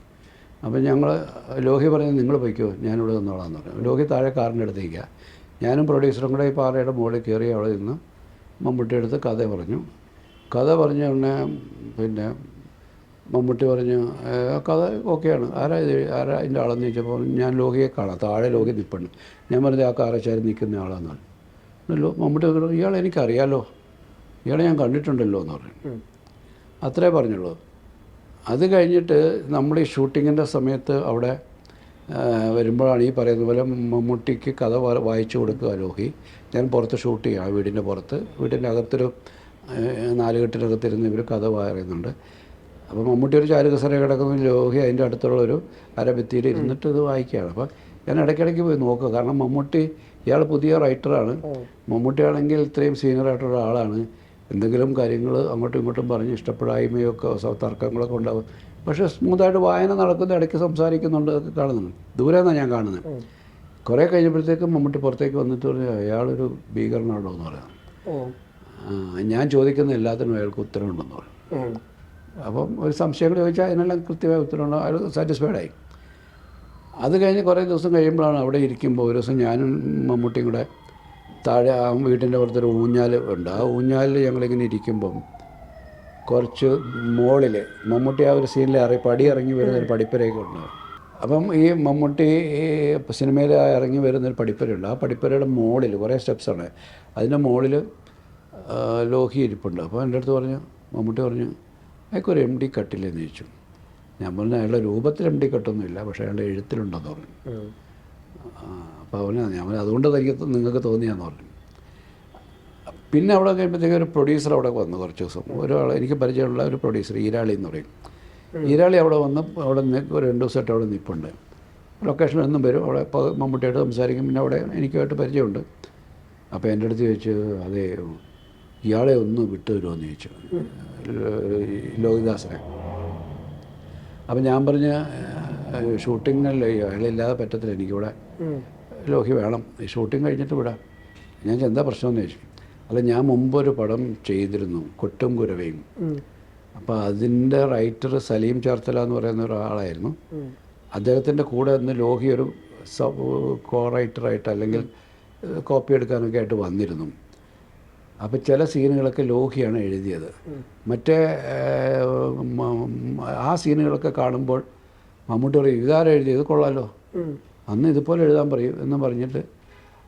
അപ്പോൾ ഞങ്ങൾ ലോഹി പറയുന്നത് നിങ്ങൾ പൊയ്ക്കോ ഞാനിവിടെ നിന്നോളാന്ന് പറഞ്ഞു. ലോഹി താഴെ കാറിന്റെ അടുത്തേക്ക് ഞാനും പ്രൊഡ്യൂസറും കൂടെ ഈ പാറയുടെ മുകളിൽ കയറി അവിടെ നിന്ന് മമ്മൂട്ടിയുടെ അടുത്ത് കഥ പറഞ്ഞു. കഥ പറഞ്ഞ ഉടനെ പിന്നെ മമ്മൂട്ടി പറഞ്ഞു "ഏ, ആ കഥ ഓക്കെയാണ്. ആരാ ഇത്? ആരാ അതിന്റെ ആളെന്ന് ചോദിച്ചപ്പോൾ ഞാൻ ലോകിയെ കാണാം. താഴെ ലോകി നിൽപ്പുണ്ട് ഞാൻ പറഞ്ഞത് ആ കാറച്ചാരി നിൽക്കുന്ന ആളാന്നാണ് പറഞ്ഞു. പിന്നെ ലോ- മമ്മൂട്ടി പറഞ്ഞു ഇയാളെ എനിക്കറിയാലോ. ഇയാളെ ഞാൻ കണ്ടിട്ടുണ്ടല്ലോ എന്ന് പറഞ്ഞു. അത്രേ പറഞ്ഞുള്ളൂ. അത് കഴിഞ്ഞിട്ട് നമ്മൾ ഈ ഷൂട്ടിങ്ങിന്റെ സമയത്ത് അവിടെ വരുമ്പോഴാണ് ഈ പറയുന്ന പോലെ മമ്മൂട്ടിക്ക് കഥ വായിച്ചു കൊടുക്കുക ലോഹി. ഞാൻ പുറത്ത് ഷൂട്ട് ചെയ്യാം വീടിന്റെ പുറത്ത്. വീടിന്റെ അകത്തൊരു നാലുകെട്ടിനകത്തിരുന്ന് ഇവർ കഥ പറയുന്നുണ്ട്. അപ്പോൾ മമ്മൂട്ടി ഒരു ചാരുകസര കിടക്കുന്ന ലോഹി അതിന്റെ അടുത്തുള്ള ഒരു അരഭിത്തിയിൽ ഇരുന്നിട്ട് ഇത് വായിക്കുകയാണ്. അപ്പോൾ ഞാൻ ഇടയ്ക്കിടയ്ക്ക് പോയി നോക്കുക. കാരണം മമ്മൂട്ടി ഇയാൾ പുതിയ റൈറ്ററാണ്. മമ്മൂട്ടിയാണെങ്കിൽ ഇത്രയും സീനിയർ ആയിട്ടുള്ള ആളാണ്. എന്തെങ്കിലും കാര്യങ്ങൾ അങ്ങോട്ടും ഇങ്ങോട്ടും പറഞ്ഞ് ഇഷ്ടപ്പെടായ്മയൊക്കെ തർക്കങ്ങളൊക്കെ ഉണ്ടാവും. പക്ഷേ സ്മൂത്തായിട്ട് വായന നടക്കുന്ന ഇടയ്ക്ക് സംസാരിക്കുന്നുണ്ട് അതൊക്കെ കാണുന്നുണ്ട്. ദൂരെ നിന്നാണ് ഞാൻ കാണുന്നത്. കുറേ കഴിഞ്ഞപ്പോഴത്തേക്കും മമ്മൂട്ടി പുറത്തേക്ക് വന്നിട്ട് പറഞ്ഞു അയാളൊരു ഭീകരനാണോ എന്ന് പറയാം. ഞാൻ ചോദിക്കുന്ന എല്ലാത്തിനും അയാൾക്ക് ഉത്തരവുണ്ടെന്ന് പറയും അപ്പം ഒരു സംശയങ്ങൾ ചോദിച്ചാൽ അതിനെല്ലാം കൃത്യമായ ഉത്തരവുണ്ട് അയാൾ സാറ്റിസ്ഫൈഡ് ആയി. അത് കഴിഞ്ഞ് കുറേ ദിവസം കഴിയുമ്പോഴാണ് അവിടെ ഇരിക്കുമ്പോൾ ഒരു ദിവസം ഞാനും മമ്മൂട്ടിയും കൂടെ താഴെ ആ വീട്ടിന്റെ പുറത്തൊരു ഊഞ്ഞാൽ ഉണ്ട്. ആ ഊഞ്ഞാലിൽ ഞങ്ങളിങ്ങനെ ഇരിക്കുമ്പം കുറച്ച് മുകളിൽ മമ്മൂട്ടി ആ ഒരു സീനിൽ ഇറങ്ങി പടി ഇറങ്ങി വരുന്ന ഒരു പടിപ്പരയൊക്കെ ഉണ്ട്. അപ്പം ഈ മമ്മൂട്ടി ഈ സിനിമയിൽ ഇറങ്ങി വരുന്നൊരു പടിപ്പരയുണ്ട്. ആ പടിപ്പരയുടെ മോളിൽ കുറേ സ്റ്റെപ്സാണ് അതിന്റെ മോളിൽ ലോഹി ഇരിപ്പുണ്ട്. അപ്പോൾ എന്റെ അടുത്ത് പറഞ്ഞു മമ്മൂട്ടി പറഞ്ഞു അയാൾക്കൊരു എം ഡി കട്ടില്ലെന്ന് ചോദിച്ചു ഞാൻ പറഞ്ഞു അയാളുടെ രൂപത്തിൽ എം ഡി കട്ടൊന്നുമില്ല പക്ഷേ അയാളുടെ എഴുത്തിലുണ്ടെന്ന് പറഞ്ഞു. അപ്പോൾ അവന് ഞാൻ അതുകൊണ്ട് തനിക്ക് നിങ്ങൾക്ക് തോന്നിയാന്ന് പറഞ്ഞു. പിന്നെ അവിടെ കഴിയുമ്പോഴത്തേക്ക് ഒരു പ്രൊഡ്യൂസർ അവിടെ വന്നു കുറച്ച് ദിവസം. ഒരാൾ എനിക്ക് പരിചയമുള്ള ഒരു പ്രൊഡ്യൂസർ ഈരാളി എന്ന് പറയും. ഈരാളി അവിടെ വന്ന് അവിടെ നിന്ന് ഒരു രണ്ട് ദിവസമായിട്ട് അവിടെ നിൽപ്പുണ്ട് ലൊക്കേഷൻ നിന്നും വരും. അവിടെ മമ്മൂട്ടിയായിട്ട് സംസാരിക്കും. പിന്നെ അവിടെ എനിക്കുമായിട്ട് പരിചയമുണ്ട്. അപ്പോൾ എന്റെ അടുത്ത് ചോദിച്ചു അതെ ഇയാളെ ഒന്ന് വിട്ടു എന്ന് ചോദിച്ചു. ലോഹിദാസനെ. അപ്പം ഞാൻ പറഞ്ഞ ഷൂട്ടിങ്ങിൽ അയാളില്ലാതെ പറ്റത്തില്ല എനിക്കിവിടെ ലോഹി വേണം. ഈ ഷൂട്ടിംഗ് കഴിഞ്ഞിട്ട് വിടാം. ഞാൻ എന്താ പ്രശ്നമെന്ന് ചോദിച്ചു. അല്ല ഞാൻ മുമ്പൊരു പടം ചെയ്തിരുന്നു കൊട്ടും കുരവയും. അപ്പോൾ അതിന്റെ റൈറ്റർ സലീം ചേർത്തല എന്ന് പറയുന്ന ഒരാളായിരുന്നു. അദ്ദേഹത്തിന്റെ കൂടെ അന്ന് ലോഹി ഒരു സബ് കോ റൈറ്ററായിട്ട് അല്ലെങ്കിൽ കോപ്പി എടുക്കാനൊക്കെ ആയിട്ട് വന്നിരുന്നു. അപ്പോൾ ചില സീനുകളൊക്കെ ലോഹിയാണ് എഴുതിയത്. മറ്റേ ആ സീനുകളൊക്കെ കാണുമ്പോൾ മമ്മൂട്ടി പറയും ഇതാരും എഴുതിയത് കൊള്ളാലോ. അന്ന് ഇതുപോലെ എഴുതാൻ പറയും എന്ന് പറഞ്ഞിട്ട്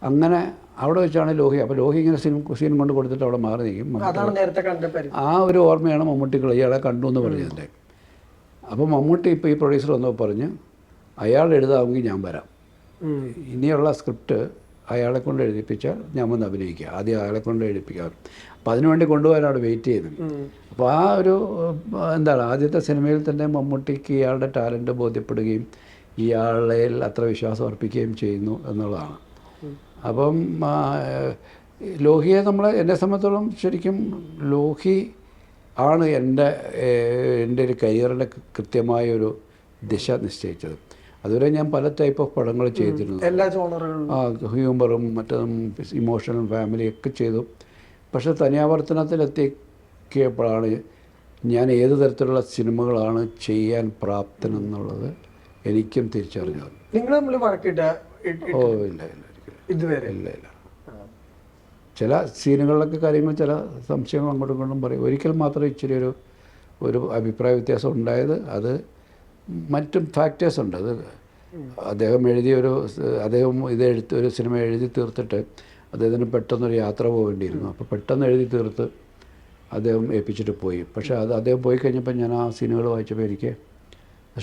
അങ്ങനെ അവിടെ വെച്ചാണ് ലോഹി. അപ്പോൾ ലോഹി ഇങ്ങനെ സീൻ സീൻ കൊണ്ട് കൊടുത്തിട്ട് അവിടെ മാറി നിൽക്കും ആ ഒരു ഓർമ്മയാണ് മമ്മൂട്ടി ഇയാളെ കണ്ടു എന്ന് പറഞ്ഞതിന്റെ. അപ്പോൾ മമ്മൂട്ടി ഇപ്പോൾ ഈ പ്രൊഡ്യൂസർ വന്നപ്പോൾ പറഞ്ഞ് അയാൾ എഴുതാമെങ്കിൽ ഞാൻ വരാം. ഇനിയുള്ള സ്ക്രിപ്റ്റ് അയാളെ കൊണ്ട് എഴുതിപ്പിച്ചാൽ ഞാൻ വന്ന് അഭിനയിക്കുക ആദ്യം അയാളെ കൊണ്ട് എഴുതിപ്പിക്കാം. അപ്പോൾ അതിനുവേണ്ടി കൊണ്ടുപോകാൻ അവിടെ വെയിറ്റ് ചെയ്യുന്നത് ഉം. അപ്പോൾ ആ ഒരു എന്താണ് ആദ്യത്തെ സിനിമയിൽ തന്നെ മമ്മൂട്ടിക്ക് ഇയാളുടെ ടാലന്റ് ബോധ്യപ്പെടുകയും ഇയാളെ അത്ര വിശ്വാസം അർപ്പിക്കുകയും ചെയ്യുന്നു എന്നുള്ളതാണ്. അപ്പം ലോഹിയെ നമ്മൾ എന്നെ സംബന്ധിച്ചോളം ശരിക്കും ലോഹി ആണ് എന്റെ എന്റെ ഒരു കരിയറിന്റെ കൃത്യമായ ഒരു ദിശ നിശ്ചയിച്ചത്. അതുവരെ ഞാൻ പല ടൈപ്പ് ഓഫ് പടങ്ങൾ ചെയ്തിരുന്നു എല്ലാ ജോണറുകളിലും ആ ഹ്യൂമറും മറ്റും ഇമോഷണൽ ഫാമിലി ഒക്കെ ചെയ്തു. പക്ഷെ തനിയാവർത്തനത്തിലെത്തിക്കപ്പോഴാണ് ഞാൻ ഏത് തരത്തിലുള്ള സിനിമകളാണ് ചെയ്യാൻ പ്രാപ്തനെന്നുള്ളത് എനിക്കും തിരിച്ചറിഞ്ഞത്. നിങ്ങൾ നമ്മൾ ഓ ഇല്ല ഇല്ല ഇതുവരെ? ഇല്ല ഇല്ല. ചില സീനുകളിലൊക്കെ കാര്യങ്ങൾ ചില സംശയങ്ങൾ അങ്ങോട്ടും ഇങ്ങോട്ടും പറയും. ഒരിക്കൽ മാത്രം ഇച്ചിരി ഒരു ഒരു അഭിപ്രായ വ്യത്യാസം ഉണ്ടായത്. അത് മറ്റും ഫാക്ടേഴ്സ് ഉണ്ട്. അത് അദ്ദേഹം എഴുതിയ ഒരു അദ്ദേഹം ഇത് എഴുത്ത് ഒരു സിനിമ എഴുതി തീർത്തിട്ട് അദ്ദേഹത്തിന് പെട്ടെന്നൊരു യാത്ര പോകേണ്ടിയിരുന്നു. അപ്പോൾ പെട്ടെന്ന് എഴുതി തീർത്ത് അദ്ദേഹം ഏൽപ്പിച്ചിട്ട് പോയി. പക്ഷേ അത് അദ്ദേഹം പോയി കഴിഞ്ഞപ്പോൾ ഞാൻ ആ സിനിമകൾ വായിച്ചപ്പോൾ എനിക്ക്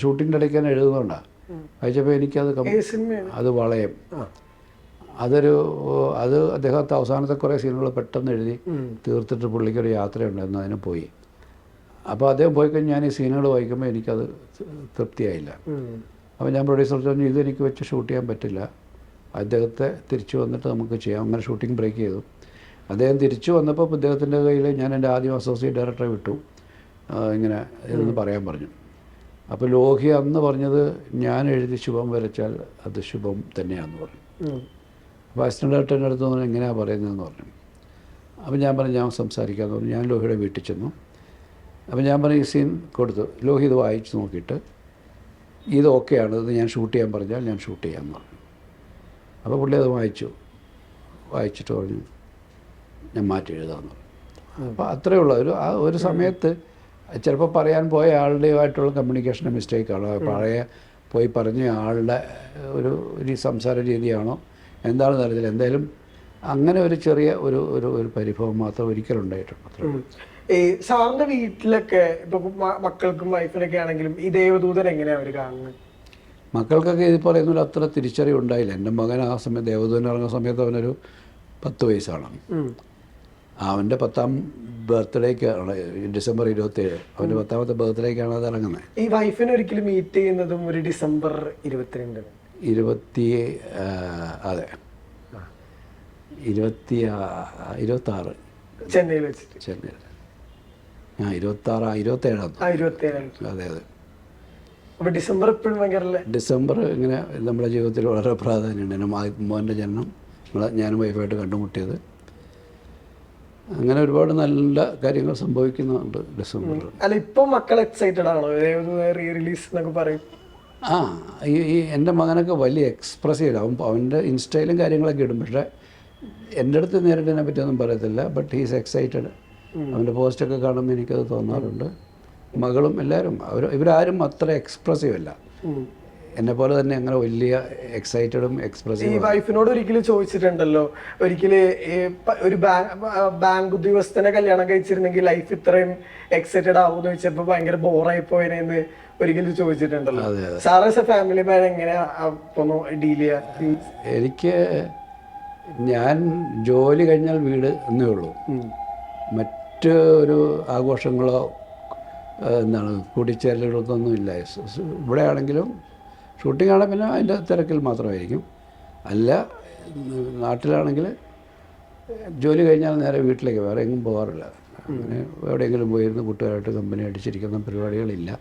ഷൂട്ടിങ്ങിന്റെ ഇടയ്ക്ക് തന്നെ എഴുതുന്നതുകൊണ്ടാണ് വായിച്ചപ്പോൾ എനിക്കത് അത് വളയം. അതൊരു അത് അദ്ദേഹത്തെ അവസാനത്തെ കുറേ സീനുകൾ പെട്ടെന്ന് എഴുതി തീർത്തിട്ട് പുള്ളിക്കൊരു യാത്രയുണ്ടായിരുന്നു. അതിന് പോയി. അപ്പോൾ അദ്ദേഹം പോയി കഴിഞ്ഞ് ഞാൻ ഈ സീനുകൾ വായിക്കുമ്പോൾ എനിക്കത് തൃപ്തിയായില്ല. അപ്പോൾ ഞാൻ പ്രൊഡ്യൂസർ പറഞ്ഞു ഇതെനിക്ക് വെച്ച് ഷൂട്ട് ചെയ്യാൻ പറ്റില്ല. അദ്ദേഹത്തെ തിരിച്ചു വന്നിട്ട് നമുക്ക് ചെയ്യാം. അങ്ങനെ ഷൂട്ടിംഗ് ബ്രേക്ക് ചെയ്തു. അദ്ദേഹം തിരിച്ചു വന്നപ്പോൾ അദ്ദേഹത്തിന്റെ കയ്യിൽ ഞാൻ എന്റെ ആദ്യം അസോസിയേറ്റ് ഡയറക്ടറെ വിട്ടു. ഇങ്ങനെ ഇതെന്ന് പറയാൻ പറഞ്ഞു. അപ്പോൾ ലോഹി അന്ന് പറഞ്ഞത് ഞാൻ എഴുതി ശുഭം വരച്ചാൽ അത് ശുഭം തന്നെയാണെന്ന് പറഞ്ഞു. അപ്പോൾ അസിസ്റ്റന്റ് ഡയറക്ടറിന്റെ അടുത്ത് പറഞ്ഞു എങ്ങനെയാണ് പറയുന്നതെന്ന് പറഞ്ഞു. അപ്പോൾ ഞാൻ പറഞ്ഞു ഞാൻ സംസാരിക്കാമെന്ന് പറഞ്ഞു. ഞാൻ ലോഹിയുടെ വീട്ടിൽ ചെന്നു. അപ്പോൾ ഞാൻ പറഞ്ഞു ഈ സീൻ കൊടുത്തു. ലോഹിത് വായിച്ച് നോക്കിയിട്ട് ഇത് ആണ് ഇത് ഞാൻ ഷൂട്ട് ചെയ്യാൻ പറഞ്ഞാൽ ഞാൻ ഷൂട്ട് ചെയ്യാമെന്ന് പറഞ്ഞു. അപ്പോൾ പുള്ളി അത് വായിച്ചു. വായിച്ചിട്ട് പറഞ്ഞു ഞാൻ മാറ്റി എഴുതാമെന്ന് പറഞ്ഞു. അപ്പോൾ അത്രയേ ഉള്ളൂ. ഒരു ആ ഒരു സമയത്ത് ചിലപ്പോൾ പറയാൻ പോയ ആളുടെയുമായിട്ടുള്ള കമ്മ്യൂണിക്കേഷന്റെ മിസ്റ്റേക്കാണോ പഴയ പോയി പറഞ്ഞ ആളുടെ ഒരു ഒരു സംസാര രീതിയാണോ? എന്താണെന്ന് അറിയത്തില്ല. എന്തായാലും അങ്ങനെ ഒരു ചെറിയ ഒരു ഒരു ഒരു പരിഭവം മാത്രം ഒരിക്കലും ഉണ്ടായിട്ടുണ്ട് അത്രേ ഉള്ളൂ. ഉം. ഈ സാറിന്റെ വീട്ടിലൊക്കെ ഇപ്പൊ മക്കൾക്കും വൈഫിനൊക്കെ ആണെങ്കിലും ഈ ദേവദൂതൻ എങ്ങനെയാ അവർ കാണുന്നത് മക്കൾക്കൊക്കെ ഇത് പറയുന്നൊരു അത്ര തിരിച്ചറിവ് ഉണ്ടായില്ല. എന്റെ മകൻ ആ സമയത്ത് ദേവദൂതൻ ഇറങ്ങുന്ന സമയത്ത് അവനൊരു പത്ത് വയസ്സാണ്. അവന്റെ പത്താം ബർത്ത്ഡേക്കാണ് ഡിസംബർ ഇരുപത്തേഴ് അവന്റെ പത്താമത്തെ ബർത്ത്ഡേക്കാണ് അത് ഇറങ്ങുന്നത് ഈ വൈഫിനെ ഒരിക്കലും മീറ്റ് ചെയ്യുന്നതും ഒരു ഡിസംബർ ഇരുപത്തിരണ്ട്. ഇരുപത്തി അതെ. ഇരുപത്തി ഇരുപത്തി ആറ് ചെന്നൈയിൽ വെച്ചിട്ട്. ചെന്നൈയിൽ. ആ ഇരുപത്താറ് ഇരുപത്തേഴാം ആ ഇരുപത്തി ഏഴാണ് അതെ അതെ. ഡിസംബർ എപ്പോഴും ഭയങ്കര ഡിസംബർ ഇങ്ങനെ നമ്മുടെ ജീവിതത്തിൽ വളരെ പ്രാധാന്യമുണ്ട്. എന്റെ മോന്റെ ജനനം നമ്മളെ ഞാനും വൈഫായിട്ട് കണ്ടുമുട്ടിയത്. അങ്ങനെ ഒരുപാട് നല്ല കാര്യങ്ങൾ സംഭവിക്കുന്നുണ്ട് ഡിസംബറിൽ. അല്ല ഇപ്പം മക്കൾ എക്സൈറ്റഡ് ആണോ? റീ റിലീസ് എന്നൊക്കെ പറയും. ആ ഈ ഈ എന്റെ മകനൊക്കെ വലിയ എക്സ്പ്രസീവ് അവൻ അവന്റെ ഇൻസ്റ്റയിലും കാര്യങ്ങളൊക്കെ ഇടും. പക്ഷേ എന്റെ അടുത്ത് നേരിട്ട് ഇതിനെ പറ്റിയൊന്നും പറയത്തില്ല ബട്ട് ഹീസ് എക്സൈറ്റഡ് അവന്റെ പോസ്റ്റൊക്കെ കാണുമ്പോൾ എനിക്കത് തോന്നാറുണ്ട്. മകളും എല്ലാവരും അവർ ഇവരാരും അത്ര എക്സ്പ്രസീവ് അല്ല. എന്നെ പോലെ തന്നെ അങ്ങനെ വലിയ എക്സൈറ്റഡും ഈ എക്സ്പ്രസീവ് വൈഫിനോട് ഒരിക്കലും ചോദിച്ചിട്ടുണ്ടല്ലോ ഒരിക്കൽ ഒരു ബാങ്ക് ഉദ്യോഗസ്ഥനെ കല്യാണം കഴിച്ചിരുന്നെങ്കിൽ ലൈഫ് ഇത്രയും എക്സൈറ്റഡ് ആവുമെന്ന് ചോദിച്ചപ്പോ ഭയങ്കര ബോറായി പോയെന്ന് ഒരിക്കലും ചോദിച്ചിട്ടുണ്ടല്ലോ. സാറേ ഫാമിലി മാൻ എങ്ങനെയാ ഡീൽ ചെയ്യാ? എനിക്ക് ഞാൻ ജോലി കഴിഞ്ഞാൽ വീട് എന്നേ ഉള്ളൂ. ഉം. മറ്റ് ഒരു ആഘോഷങ്ങളോ എന്താണ് കൂടിച്ചേരലുകളൊന്നും ഇല്ല. ഇവിടെ ആണെങ്കിലും ഷൂട്ടിംഗ് ആണെങ്കിൽ പിന്നെ അതിന്റെ തിരക്കിൽ മാത്രമായിരിക്കും. അല്ല നാട്ടിലാണെങ്കിൽ ജോലി കഴിഞ്ഞാൽ നേരെ വീട്ടിലേക്ക് വേറെ എങ്ങും പോകാറില്ല. അങ്ങനെ എവിടെയെങ്കിലും പോയിരുന്ന് കൂട്ടുകാരായിട്ട് കമ്പനി അടിച്ചിരിക്കുന്ന പരിപാടികളില്ല.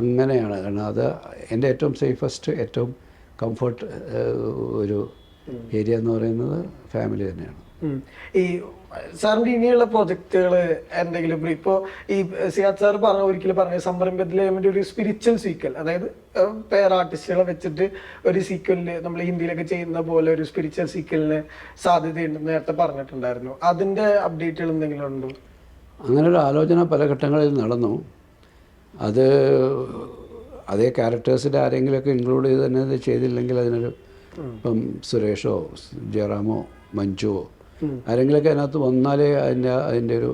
അങ്ങനെയാണ്. കാരണം അത് എന്റെ ഏറ്റവും സേഫസ്റ്റ് ഏറ്റവും കംഫർട്ട് ഒരു ഏരിയ എന്ന് പറയുന്നത് ഫാമിലി തന്നെയാണ്. ഈ സാറിന്റെ ഇനിയുള്ള പ്രൊജക്ടുകൾ എന്തെങ്കിലും ഇപ്പോ ഈ സിയാദ് സാർ പറഞ്ഞ ഒരിക്കലും പറഞ്ഞ സംരംഭത്തിലെ ഒരു സ്പിരിച്വൽ സീക്വൽ അതായത് പേർ ആർട്ടിസ്റ്റുകളെ വെച്ചിട്ട് ഒരു സീക്വലിന് നമ്മൾ ഹിന്ദിയിലൊക്കെ ചെയ്യുന്ന പോലെ ഒരു സ്പിരിച്വൽ സീക്വലിന് സാധ്യതയുണ്ടെന്ന് നേരത്തെ പറഞ്ഞിട്ടുണ്ടായിരുന്നു. അതിന്റെ അപ്ഡേറ്റുകൾ എന്തെങ്കിലും ഉണ്ടോ? അങ്ങനെ ഒരു ആലോചന പല ഘട്ടങ്ങളിൽ നടന്നു. അത് അതേ ക്യാരക്ടേഴ്സിന്റെ ആരെങ്കിലുമൊക്കെ ഇൻക്ലൂഡ് ചെയ്ത് തന്നെ ചെയ്തില്ലെങ്കിൽ അതിനൊരു ഇപ്പം സുരേഷോ ജയറാമോ മഞ്ജുവോ ആരെങ്കിലുമൊക്കെ അതിനകത്ത് വന്നാലേ അതിന്റെ അതിന്റെ ഒരു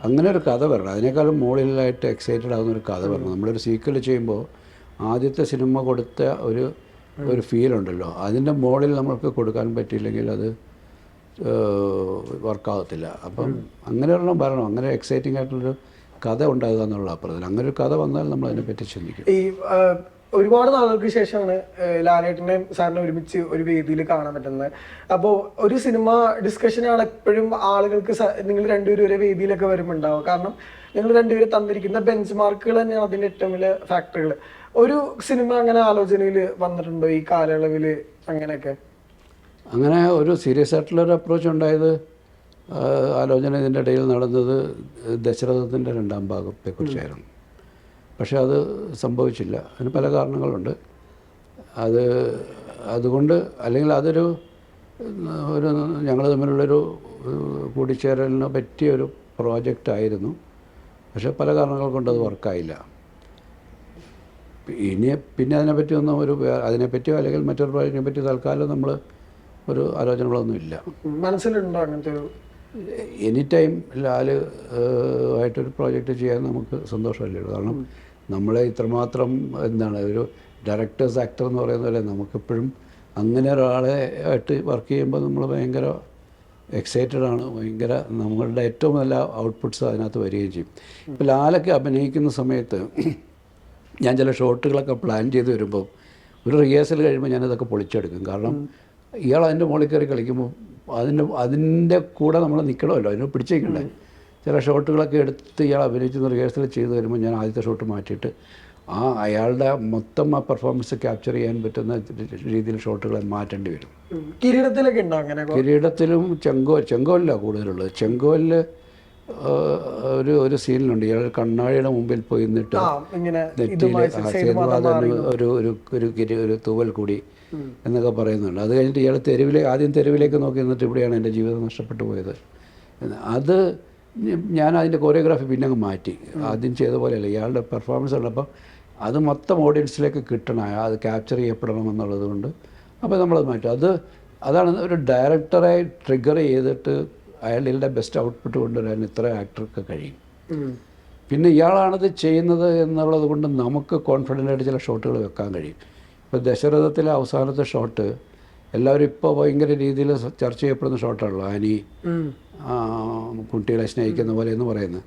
അങ്ങനെ ഒരു കഥ വരണം അതിനേക്കാളും മുകളിലായിട്ട് എക്സൈറ്റഡ് ആകുന്ന ഒരു കഥ വരണം നമ്മളൊരു സീക്വൽ ചെയ്യുമ്പോൾ ആദ്യത്തെ സിനിമ കൊടുത്ത ഒരു ഒരു ഫീൽ ഉണ്ടല്ലോ. അതിന്റെ മുകളിൽ നമ്മൾക്ക് കൊടുക്കാൻ പറ്റിയില്ലെങ്കിൽ അത് വർക്കാകത്തില്ല അപ്പം അങ്ങനെ ഒരെണ്ണം വരണം. അങ്ങനെ എക്സൈറ്റിംഗ് ആയിട്ടുള്ളൊരു കഥ ഉണ്ടാകുക എന്നുള്ള അപ്പുറത്തിൽ അങ്ങനെ ഒരു കഥ വന്നാൽ നമ്മൾ അതിനെപ്പറ്റി ചിന്തിക്കും. ഈ ഒരുപാട് നാളുകൾക്ക് ശേഷമാണ് ലാലേട്ടനെയും സാറിനെ ഒരുമിച്ച് ഒരു വേദിയിൽ കാണാൻ പറ്റുന്നത്. അപ്പോൾ ഒരു സിനിമ ഡിസ്കഷനാണ് എപ്പോഴും ആളുകൾക്ക് നിങ്ങൾ രണ്ടുപേരും ഒരേ വേദിയിലൊക്കെ വരുമ്പോൾ ഉണ്ടാവും കാരണം നിങ്ങൾ രണ്ടുപേരും തന്നിരിക്കുന്ന ബെഞ്ച് മാർക്കുകൾ തന്നെയാണ് അതിന്റെ ഏറ്റവും വലിയ ഫാക്ടറുകൾ. ഒരു സിനിമ അങ്ങനെ ആലോചനയിൽ വന്നിട്ടുണ്ടോ ഈ കാലയളവിൽ അങ്ങനെയൊക്കെ? അങ്ങനെ ഒരു സീരിയസ് ആയിട്ടുള്ള ഒരു അപ്രോച്ച് ഉണ്ടായത് ആലോചന ഇതിന്റെ ഇടയിൽ നടന്നത് ദശരഥത്തിന്റെ രണ്ടാം ഭാഗത്തെക്കുറിച്ചായിരുന്നു. പക്ഷേ അത് സംഭവിച്ചില്ല. അതിന് പല കാരണങ്ങളുണ്ട്. അത് അതുകൊണ്ട് അല്ലെങ്കിൽ അതൊരു ഒരു ഞങ്ങൾ തമ്മിലുള്ളൊരു കൂടിച്ചേരലിന് പറ്റിയ ഒരു പ്രോജക്റ്റ് ആയിരുന്നു പക്ഷേ പല കാരണങ്ങൾ കൊണ്ട് അത് വർക്കായില്ല. ഇനി പിന്നെ അതിനെപ്പറ്റി ഒന്നും ഒരു അതിനെപ്പറ്റിയോ അല്ലെങ്കിൽ മറ്റൊരു പ്രോജക്റ്റിനെ പറ്റി തൽക്കാലം നമ്മൾ ഒരു ആലോചനകളൊന്നും ഇല്ല. മനസ്സിലുണ്ടോ അങ്ങനത്തെ ഒരു? എനി ടൈം ലാൽ ആയിട്ടൊരു പ്രോജക്റ്റ് ചെയ്യാൻ നമുക്ക് സന്തോഷമല്ലേ കാരണം നമ്മളെ ഇത്രമാത്രം എന്താണ് ഒരു ഡയറക്ടേഴ്സ് ആക്ടർ എന്ന് പറയുന്ന പോലെ നമുക്കെപ്പോഴും അങ്ങനെ ഒരാളെ ആയിട്ട് വർക്ക് ചെയ്യുമ്പോൾ നമ്മൾ ഭയങ്കര എക്സൈറ്റഡ് ആണ്. ഭയങ്കര നമ്മളുടെ ഏറ്റവും നല്ല ഔട്ട്പുട്ട്സ് അതിനകത്ത് വരികയും ചെയ്യും. ഇപ്പോൾ ലാലൊക്കെ അഭിനയിക്കുന്ന സമയത്ത് ഞാൻ ചില ഷോട്ടുകളൊക്കെ പ്ലാൻ ചെയ്ത് വരുമ്പോൾ ഒരു റിഹേഴ്സൽ കഴിയുമ്പോൾ ഞാനതൊക്കെ പൊളിച്ചെടുക്കും. കാരണം ഇയാൾ അതിന്റെ മുകളിൽ കയറി കളിക്കുമ്പോൾ അതിന്റെ അതിന്റെ കൂടെ നമ്മൾ നിൽക്കണമല്ലോ. അതിനെ പിടിച്ചേക്കണ്ടേ ചില ഷോട്ടുകളൊക്കെ എടുത്ത് ഇയാൾ അഭിനയിച്ച് റിഹേഴ്സൽ ചെയ്ത് വരുമ്പോൾ ഞാൻ ആദ്യത്തെ ഷോട്ട് മാറ്റിയിട്ട് ആ അയാളുടെ മൊത്തം ആ പെർഫോമൻസ് ക്യാപ്ചർ ചെയ്യാൻ പറ്റുന്ന രീതിയിൽ ഷോട്ടുകൾ മാറ്റേണ്ടി വരും. കിരീടത്തിലൊക്കെ ഉണ്ടോ അങ്ങനെ കിരീടത്തിലും ചെങ്കോ ചെങ്കോലിലാണ് കൂടുതലുള്ളത്. ചെങ്കോലിൽ ഒരു ഒരു സീനിലുണ്ട്. ഇയാൾ കണ്ണാടിയുടെ മുമ്പിൽ പോയി നിന്നിട്ട് നെറ്റിയിൽ ഒരു ഒരു ഒരു കിരി ഒരു തൂവൽ കൂടി എന്നൊക്കെ പറയുന്നുണ്ട്. അത് കഴിഞ്ഞിട്ട് ഇയാൾ തെരുവിലേക്ക് ആദ്യം തെരുവിലേക്ക് നോക്കി നിന്നിട്ട് ഇവിടെയാണ് എന്റെ ജീവിതം നഷ്ടപ്പെട്ടു പോയത്. അത് ഞാൻ അതിന്റെ കൊറിയോഗ്രാഫി പിന്നെ അങ്ങ് മാറ്റി. ആദ്യം ചെയ്ത പോലെയല്ല. ഇയാളുടെ പെർഫോമൻസ് ഉള്ളപ്പോൾ അത് മൊത്തം ഓഡിയൻസിലേക്ക് കിട്ടണം. അത് ക്യാപ്ചർ ചെയ്യപ്പെടണം എന്നുള്ളത് കൊണ്ട് അപ്പോൾ നമ്മളത് മാറ്റും. അത് അതാണ് ഒരു ഡയറക്ടറെ ട്രിഗർ ചെയ്തിട്ട് അയാളുടെ ബെസ്റ്റ് ഔട്ട്പുട്ട് കൊണ്ടുവരാൻ ഇത്ര ആക്ടർക്ക് കഴിയും. പിന്നെ ഇയാളാണത് ചെയ്യുന്നത് എന്നുള്ളത് കൊണ്ട് നമുക്ക് കോൺഫിഡന്റ് ആയിട്ട് ചില ഷോട്ടുകൾ വെക്കാൻ കഴിയും. ഇപ്പോൾ ദശരഥത്തിലെ അവസാനത്തെ ഷോട്ട് എല്ലാവരും ഇപ്പോൾ ഭയങ്കര രീതിയിൽ ചർച്ച ചെയ്യപ്പെടുന്ന ഷോട്ടാണല്ലോ ആനി. കുട്ടികളെ സ്നേഹിക്കുന്ന പോലെ എന്ന് പറയുന്നത്.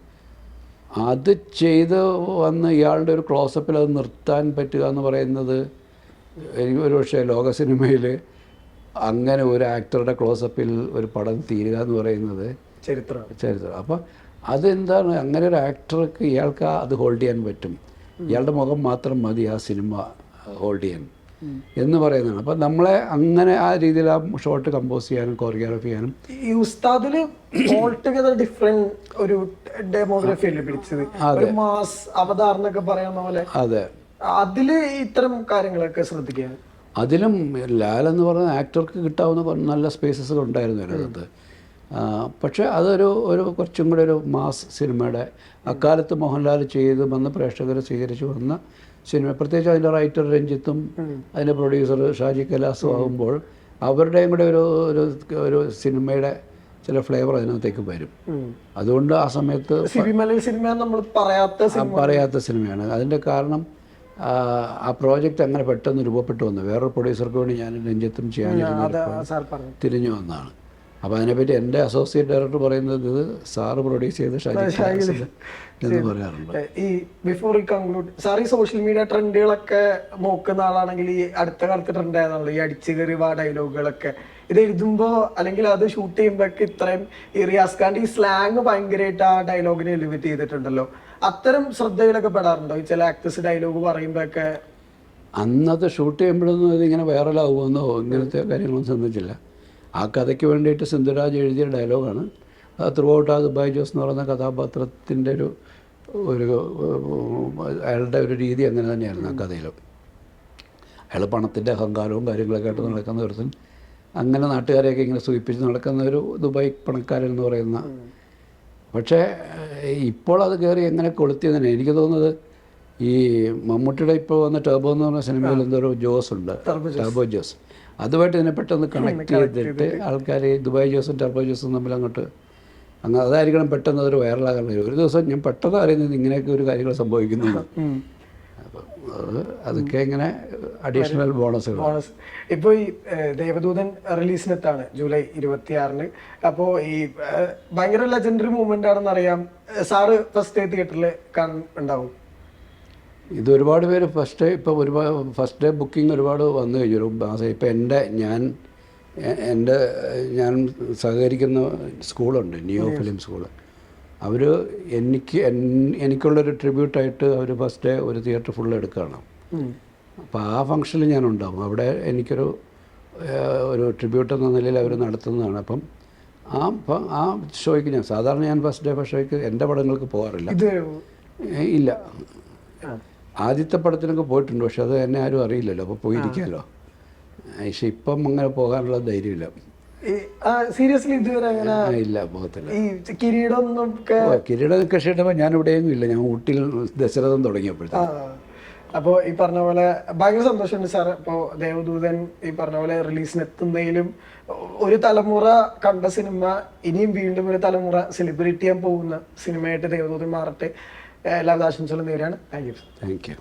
അത് ചെയ്ത് വന്ന് ഇയാളുടെ ഒരു ക്ലോസപ്പിൽ അത് നിർത്താൻ പറ്റുക എന്ന് പറയുന്നത് എനിക്ക് ഒരു പക്ഷേ ലോക സിനിമയിൽ അങ്ങനെ ഒരു ആക്ടറുടെ ക്ലോസപ്പിൽ ഒരു പടം തീരുക എന്ന് പറയുന്നത് ചരിത്രം. ചരിത്രം. അപ്പം അതെന്താണ്? അങ്ങനെ ഒരു ആക്ടർക്ക് ഇയാൾക്ക് അത് ഹോൾഡ് ചെയ്യാൻ പറ്റും. ഇയാളുടെ മുഖം മാത്രം മതി ആ സിനിമ ഹോൾഡ് ചെയ്യാൻ. എന്ന് പറയുന്നതാണ്. അപ്പം നമ്മളെ അങ്ങനെ ആ രീതിയിൽ ആ ഷോട്ട് കമ്പോസ് ചെയ്യാനും കൊറിയോഗ്രാഫി ചെയ്യാനും. ഈ ഉസ്താദിൽ ഒരു ഡെമോഗ്രഫി അല്ലേ പിടിച്ചത്? ഒരു മാസ് അവതാർ എന്നൊക്കെ പറയുന്ന പോലെ. അതെ. അതിൽ ഇത്തരം കാര്യങ്ങളൊക്കെ ശ്രദ്ധിക്കുക. അതിലും ലാൽ എന്ന് പറയുന്ന ആക്ടർക്ക് കിട്ടാവുന്ന നല്ല സ്പേസസ് ഉണ്ടായിരുന്നു അതിനകത്ത്. പക്ഷേ അതൊരു ഒരു കുറച്ചും കൂടെ ഒരു മാസ് സിനിമയുടെ അക്കാലത്ത് മോഹൻലാൽ ചെയ്ത് വന്ന് പ്രേക്ഷകർ സ്വീകരിച്ചു വന്ന സിനിമ. പ്രത്യേകിച്ച് അതിന്റെ റൈറ്റർ രഞ്ജിത്തും അതിന്റെ പ്രൊഡ്യൂസർ ഷാജി കലാസും ആകുമ്പോൾ അവരുടെയും കൂടെ ഒരു ഒരു ഒരു സിനിമയുടെ ചില ഫ്ലേവർ അതിനകത്തേക്ക് വരും. അതുകൊണ്ട് ആ സമയത്ത് സിനിമ നമ്മൾ പറയാത്ത പറയാത്ത സിനിമയാണ്. അതിന്റെ കാരണം ആ, പ്രോജക്റ്റ് അങ്ങനെ പെട്ടെന്ന് രൂപപ്പെട്ടു വന്നു. വേറൊരു പ്രൊഡ്യൂസർക്ക് വേണ്ടി ഞാൻ രഞ്ജിത്തും ചെയ്യാൻ തിരിഞ്ഞു വന്നതാണ്. അപ്പോൾ അതിനെപ്പറ്റി എന്റെ അസോസിയേറ്റ് ഡയറക്ടർ പറയുന്നത് ഇത് സാറ് പ്രൊഡ്യൂസ് ചെയ്ത് എന്ന് പറയാറുണ്ട്. ഈ ബിഫോർ ഈ കൺക്ലൂഡ് സാർ ഈ സോഷ്യൽ മീഡിയ ട്രെൻഡുകളൊക്കെ നോക്കുന്ന ആളാണെങ്കിൽ ഈ അടുത്ത കാലത്ത് ട്രെൻഡ് ആയതാണല്ലോ ഈ അടിച്ചു കയറി വാ ഡയലോഗുകളൊക്കെ ഇത് എഴുതുമ്പോൾ അല്ലെങ്കിൽ അത് ഷൂട്ട് ചെയ്യുമ്പോഴൊക്കെ ഇത്രയും ഈ റിയാസ് ഖാന്റെ ഈ സ്ലാങ് ഭയങ്കരമായിട്ട് ആ ഡയലോഗിനെ എലിമിറ്റ് ചെയ്തിട്ടുണ്ടല്ലോ. അത്തരം ശ്രദ്ധയിലൊക്കെ പെടാറുണ്ടോ? ഈ ചില ആക്ടേഴ്സ് ഡയലോഗ് പറയുമ്പോഴൊക്കെ അന്നത്തെ ഷൂട്ട് ചെയ്യുമ്പോഴൊന്നും ഇതിങ്ങനെ വൈറലാകുമെന്നോ ഇങ്ങനത്തെ കാര്യങ്ങളൊന്നും സംബന്ധിച്ചില്ല ആ കഥയ്ക്ക് വേണ്ടിയിട്ട് സിന്ധുരാജ് എഴുതിയ ഡയലോഗാണ്. അത് ത്രൂ ഔട്ട് ആ ദുബായ് ജോസ് എന്ന് പറയുന്ന കഥാപാത്രത്തിന്റെ ഒരു ഒരു അയാളുടെ ഒരു രീതി അങ്ങനെ തന്നെയായിരുന്നു ആ കഥയിൽ അയാൾ പണത്തിന്റെ അഹങ്കാരവും കാര്യങ്ങളൊക്കെ ആയിട്ട് നടക്കുന്ന ഒരുത്തൻ. അങ്ങനെ നാട്ടുകാരെയൊക്കെ ഇങ്ങനെ സൂചിപ്പിച്ച് നടക്കുന്ന ഒരു ദുബായ് പണക്കാരൻ എന്ന് പറയുന്ന. പക്ഷേ ഇപ്പോൾ അത് കയറി എങ്ങനെ കൊളുത്തിയതിനെ എനിക്ക് തോന്നുന്നത് ഈ മമ്മൂട്ടിയുടെ ഇപ്പോൾ വന്ന ടർബോ എന്ന് പറഞ്ഞ സിനിമയിൽ എന്തോ ഒരു ജോസ് ഉണ്ട്. ടേബോ ടർബോ ജോസ്. അതുമായിട്ട് ഇതിനെ പെട്ടെന്ന് കണക്ട് ചെയ്തിട്ട് ആൾക്കാർ ദുബായ് ജോസും ടർബോ ജോസും തമ്മിൽ അങ്ങോട്ട് അങ്ങ് അതായിരിക്കണം പെട്ടെന്ന് അതൊരു വൈറലാകാൻ ഒരു ദിവസം ഞാൻ പെട്ടെന്ന് അറിയുന്നത് ഇങ്ങനെയൊക്കെ ഒരു കാര്യങ്ങൾ സംഭവിക്കുന്നുണ്ട്. അതൊക്കെ ഇങ്ങനെ അഡീഷണൽ ബോണസുകൾ ബോണസ് ഇപ്പോൾ ഈ ദേവദൂതൻ റിലീസിനെത്താണ് ജൂലൈ ഇരുപത്തിയാറിന്. അപ്പോൾ ഈ ഭയങ്കര ലെജൻഡറി മൂവ്മെന്റ് ആണെന്ന് അറിയാം ഏഹ്, സാറ് ഫസ്റ്റ് തിയേറ്ററിൽ ഉണ്ടാവും? ഇത് ഒരുപാട് പേര് ഫസ്റ്റ് ഡേ ഇപ്പോൾ ഒരുപാട് ഫസ്റ്റ് ഡേ ബുക്കിംഗ് ഒരുപാട് വന്നു കഴിഞ്ഞു. ഒരു മാസം ഇപ്പോൾ എന്റെ ഞാൻ എന്റെ ഞാൻ സഹകരിക്കുന്ന സ്കൂളുണ്ട് ന്യൂ ഫിലിം സ്കൂൾ അവർ എനിക്ക് എനിക്കുള്ളൊരു ട്രിബ്യൂട്ടായിട്ട് അവർ ഫസ്റ്റ് ഡേ ഒരു തിയേറ്റർ ഫുൾ എടുക്കുകയാണ്. അപ്പോൾ ആ ഫംഗ്ഷനിൽ ഞാൻ ഉണ്ടാവും അവിടെ എനിക്കൊരു ഒരു ട്രിബ്യൂട്ട് എന്ന നിലയിൽ അവർ നടത്തുന്നതാണ്. അപ്പം ആ ആ ഷോയ്ക്ക് ഞാൻ സാധാരണ ഞാൻ ഫസ്റ്റ് ഡേ ഷോയ്ക്ക് എന്റെ പടങ്ങൾക്ക് പോകാറില്ല. ഇല്ല. ആദ്യത്തെ പടത്തിനൊക്കെ പോയിട്ടുണ്ട് പക്ഷെ അത് എന്നെ ആരും അറിയില്ലല്ലോ അപ്പോൾ പോയിരിക്കാമല്ലോ. പക്ഷെ ഇപ്പം അങ്ങനെ പോകാനുള്ള ധൈര്യമില്ല. സീരിയസ്ലി ഇതുവരെ അങ്ങനെ ഇല്ല പോകത്തില്ല. ഈ കിരീടം ഒക്കെ ഓ, ഞാൻ ഇവിടെയൊന്നും ഇല്ല ഞാൻ ഊട്ടിയിൽ ദശരഥം തുടങ്ങിയപ്പോഴത്തെ. അപ്പോൾ ഈ പറഞ്ഞ പോലെ ഭയങ്കര സന്തോഷമുണ്ട് സാർ ഇപ്പോൾ ദേവദൂതൻ ഈ പറഞ്ഞ പോലെ റിലീസിന് എത്തുന്നതിലും ഒരു തലമുറ കണ്ട സിനിമ ഇനിയും വീണ്ടും ഒരു തലമുറ സെലിബ്രേറ്റ് ചെയ്യാൻ പോകുന്ന സിനിമയായിട്ട് ദേവദൂതൻ മാറട്ടെ. എല്ലാവിധ ആശംസകളും നേരെയാണ് താങ്ക് യു. Thank you.